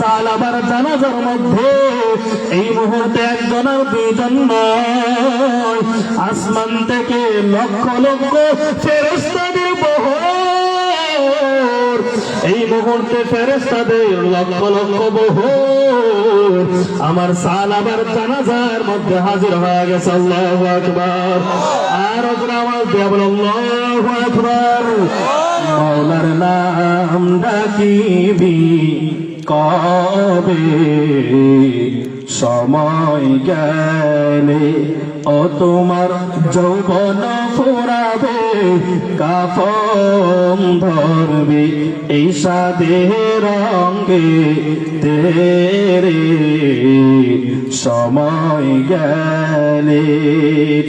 সাল আবার জানাজার মধ্যে এই মুহূর্তে একজন আর দুইজন আসমান থেকে লক্ষ লক্ষ ফেরেস্তাদের বহর। এই মুহূর্তে ফেরেস্তাদের লক্ষ লক্ষ বহর। আমার সাল আবার জানাজার মধ্যে হাজির হয়ে গেছে, আল্লাহ আকবার। আর আওয়াজ দিয়ে বলো আল্লাহু আকবার। মৌলার নাম ডাকিবি। কবে সময় গেলে ও তোমার যৌবন ফুরাবে, কাফন ধরবে এই সাদে রঙ্গে তেরে সময় গেলে।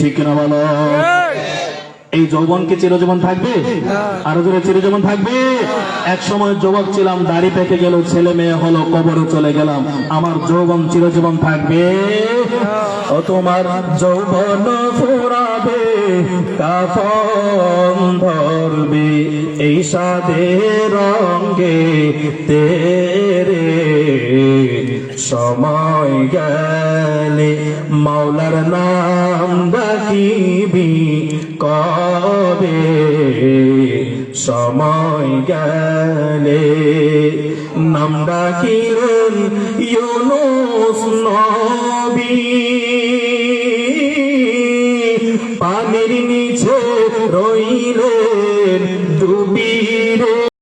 ঠিক না বলো? এই যৌবনকে চিরজীবন থাকবে? আরও জোরে চিরজীবন থাকবে? এক সময় যুবক ছিলাম দাড়ি পেকে গেল ছেলে মেয়ে হলো কবরে চলে গেলাম। আমার যৌবন চিরজীবন থাকবে। ও তোমার যৌবন ফুরাবে কাফন ধরবে এই সাদে রঙ্গে তেরে সময় গেলে মাওলার নাম ডাকিবি কবে? সময় গেলে নাম ডাকিলেন ইউনুস নবী। পানির নিচে রইলেন ডুবিরে।